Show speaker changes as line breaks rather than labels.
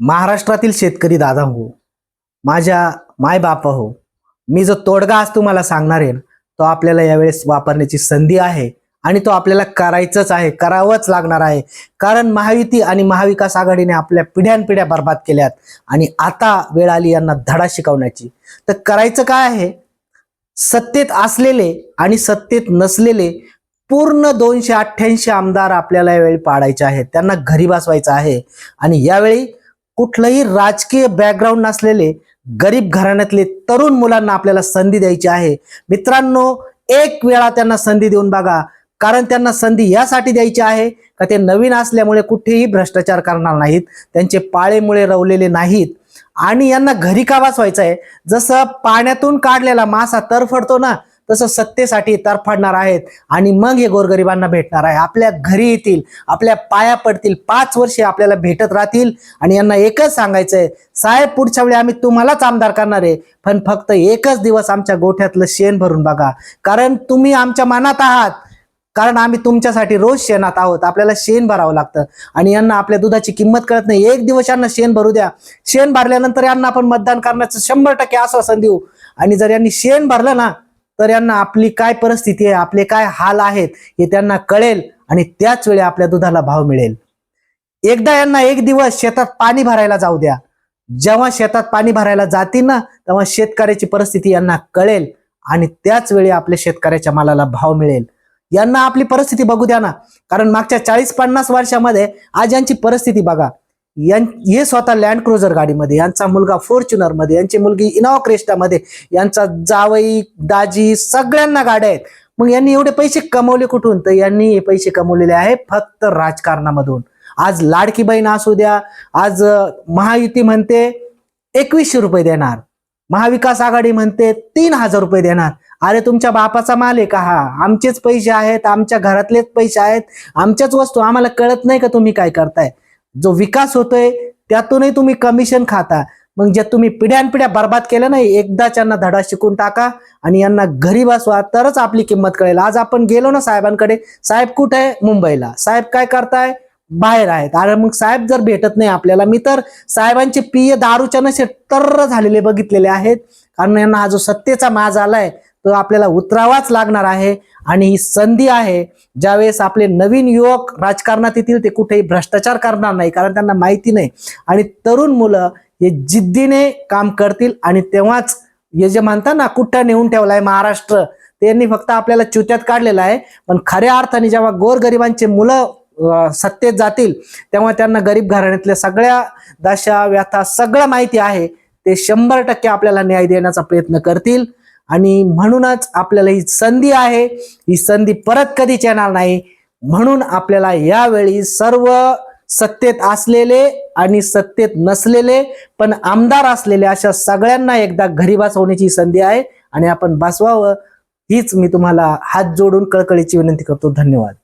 महाराष्ट्रातील शेतकरी दादा हो माझ्या माय बापा हो मी जो तोडगा आज तुम्हाला सांगणार आहे तो आपल्याला यावेळेस वापरण्याची संधी आहे आणि तो आपल्याला करायचंच आहे करावंच लागणार आहे. कारण महायुती आणि महाविकास आघाडीने आपल्या पिढ्यानपिढ्या बर्बाद केल्यात आणि आता वेळ आली यांना धडा शिकवण्याची. तर करायचं काय आहे? सत्तेत असलेले आणि सत्तेत नसलेले पूर्ण दोनशे अठ्ठ्याऐंशी आमदार आपल्याला यावेळी पाडायचे आहेत. त्यांना घरी बसवायचं आहे. आणि यावेळी कुठलंही राजकीय बॅकग्राऊंड नसलेले गरीब घराण्यातले तरुण मुलांना आपल्याला संधी द्यायची आहे. मित्रांनो एक वेळा त्यांना संधी देऊन बघा. कारण त्यांना संधी यासाठी द्यायची आहे का ते नवीन असल्यामुळे कुठेही भ्रष्टाचार करणार नाहीत. त्यांचे पाळेमुळे रवलेले नाहीत. आणि यांना घरी का वाचवायचं आहे जसं पाण्यातून काढलेला मासा तरफडतो ना तसं सत्तेसाठी तरफडणार आहेत आणि मग हे गोरगरिबांना भेटणार आहे. आपल्या घरी येतील आपल्या पाया पडतील पाच वर्षे आपल्याला भेटत राहतील आणि यांना एकच सांगायचंय साहेब पुढच्या वेळी आम्ही तुम्हालाच आमदार करणार आहे. पण फक्त एकच दिवस आमच्या गोठ्यातलं शेण भरून बघा. कारण तुम्ही आमच्या मनात आहात. कारण आम्ही तुमच्यासाठी रोज शेणात आहोत. आपल्याला शेण भरावं लागतं. आणि यांना आपल्या दुधाची किंमत कळत नाही. एक दिवस यांना शेण भरू द्या. शेण भरल्यानंतर यांना आपण मतदान करण्याचं शंभर टक्के आश्वासन देऊ. आणि जर यांनी शेण भरलं ना तर यांना आपली काय परिस्थिती आहे आपले काय हाल आहेत हे त्यांना कळेल आणि त्याच वेळी आपल्या दुधाला भाव मिळेल. एकदा यांना एक दिवस शेतात पाणी भरायला जाऊ द्या. जेव्हा शेतात पाणी भरायला जातील ना तेव्हा शेतकऱ्याची परिस्थिती यांना कळेल आणि त्याच वेळी आपल्या शेतकऱ्याच्या मालाला भाव मिळेल. यांना आपली परिस्थिती बघू द्या ना. कारण मागच्या चाळीस पन्नास वर्षामध्ये आज यांची परिस्थिती बघा. हे स्वतः लँड क्रुझर गाडीमध्ये यांचा मुलगा फॉर्च्युनरमध्ये यांची मुलगी इनोवा क्रेस्टामध्ये यांचा जावई दाजी सगळ्यांना गाड्या आहेत. मग यांनी एवढे पैसे कमवले कुठून? तर यांनी हे पैसे कमवलेले आहे फक्त राजकारणामधून. आज लाडकी बहीण असू द्या आज महायुती म्हणते एकवीसशे रुपये देणार. महाविकास आघाडी म्हणते तीन हजार रुपये देणार. अरे तुमच्या बापाचा माल आहे का हा? आमचेच पैसे आहेत आमच्या घरातलेच पैसे आहेत आमच्याच वस्तू. आम्हाला कळत नाही का तुम्ही काय करताय? जो विकास होतोय त्यातूनही तुम्ही कमिशन खाता. मग जे तुम्ही पिढ्यानपिढ्या बर्बाद केलं नाही एकदाच यांना धडा शिकून टाका आणि यांना घरी बसवा तरच आपली किंमत कळेल. आज आपण गेलो ना साहेबांकडे साहेब कुठे आहे? मुंबईला. साहेब काय करताय? बाहेर आहेत. अरे मग साहेब जर भेटत नाही आपल्याला मी तर साहेबांचे पिय दारूच्या नशे तर झालेले बघितलेले आहेत. कारण यांना हा जो सत्तेचा माज आलाय तो आपल्याला उतरावाच लागणार आहे. आणि ही संधी आहे ज्यावेळेस आपले नवीन युवक राजकारणात येतील ते कुठेही भ्रष्टाचार करणार नाही कारण त्यांना माहिती नाही. आणि तरुण मुलं हे जिद्दीने काम करतील आणि तेव्हाच हे जे म्हणतात ना कुठं नेऊन ठेवलाय महाराष्ट्र त्यांनी फक्त आपल्याला चुत्यात काढलेलं आहे. पण खऱ्या अर्थाने जेव्हा गोरगरिबांचे मुलं सत्तेत जातील तेव्हा त्यांना गरीब घराण्यातल्या सगळ्या दशा व्यथा सगळं माहिती आहे. ते शंभर टक्के आपल्याला न्याय देण्याचा प्रयत्न करतील. आणि म्हणूनच आपल्याला ही संधी आहे. ही संधी परत कधीच येणार नाही. म्हणून आपल्याला यावेळी सर्व सत्तेत असलेले आणि सत्तेत नसलेले पण आमदार असलेले अशा सगळ्यांना एकदा घरी बसवण्याची संधी आहे. आणि आपण बसवावं. हीच मी तुम्हाला हात जोडून कळकळीची विनंती करतो. धन्यवाद.